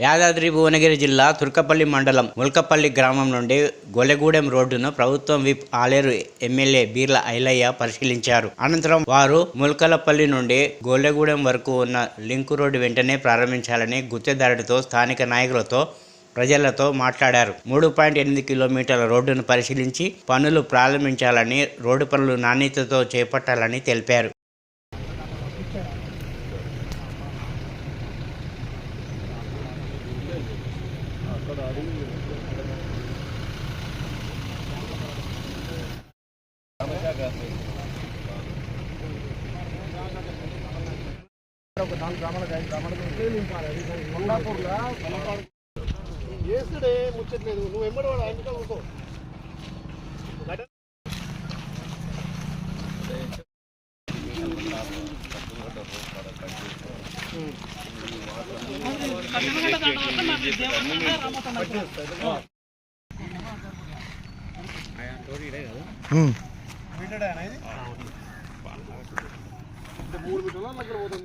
యాదాద్రి భువనగిరి జిల్లా తుర్కపల్లి మండలం ముల్కపల్లి గ్రామం నుండి గొలెగూడెం రోడ్డును ప్రభుత్వం విప్ ఆలేరు ఎమ్మెల్యే బీర్ల ఐలయ్య పరిశీలించారు. అనంతరం వారు ముల్కలపల్లి నుండి గొల్లెగూడెం వరకు ఉన్న లింకు రోడ్డు వెంటనే ప్రారంభించాలని గుత్తేదారుడితో స్థానిక నాయకులతో ప్రజలతో మాట్లాడారు. మూడు పాయింట్ ఎనిమిది కిలోమీటర్ల రోడ్డును పరిశీలించి పనులు ప్రారంభించాలని రోడ్డు పనులు నాణ్యతతో చేపట్టాలని తెలిపారు. చేస్తుడే ముచ్చట్లేదు నువ్వు ఎమ్మడి వాడు ఆయన కూర్చో మీటర్ ఆయన మూడు మీటర్ల అక్కడ పోతుంది